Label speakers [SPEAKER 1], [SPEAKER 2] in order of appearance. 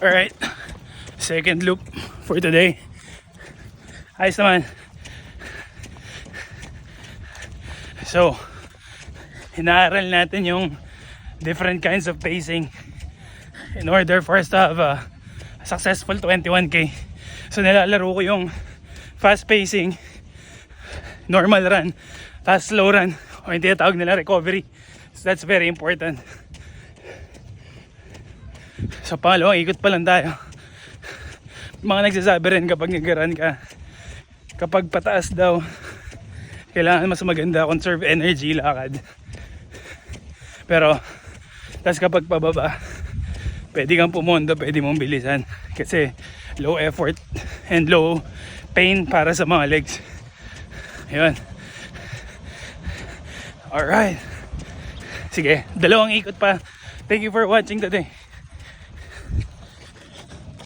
[SPEAKER 1] Alright. Second loop for today. Ayos naman. So, inaaral natin yung different kinds of pacing in order for us to have a successful 21k. So, nilalaro ko yung fast pacing, normal run, fast slow run, o yung tinatawag nila recovery. So, that's very important. So, pangalawang ikot pa lang tayo. Mga nagsasabi rin kapag nag-run ka, kapag pataas daw, kailangan mas maganda conserve energy lakad. Pero, tas kapag pababa, pwede kang pumondo, pwede mong bilisan. Kasi low effort and low pain para sa mga legs. Yun. Alright. Sige, dalawang ikot pa. Thank you for watching today.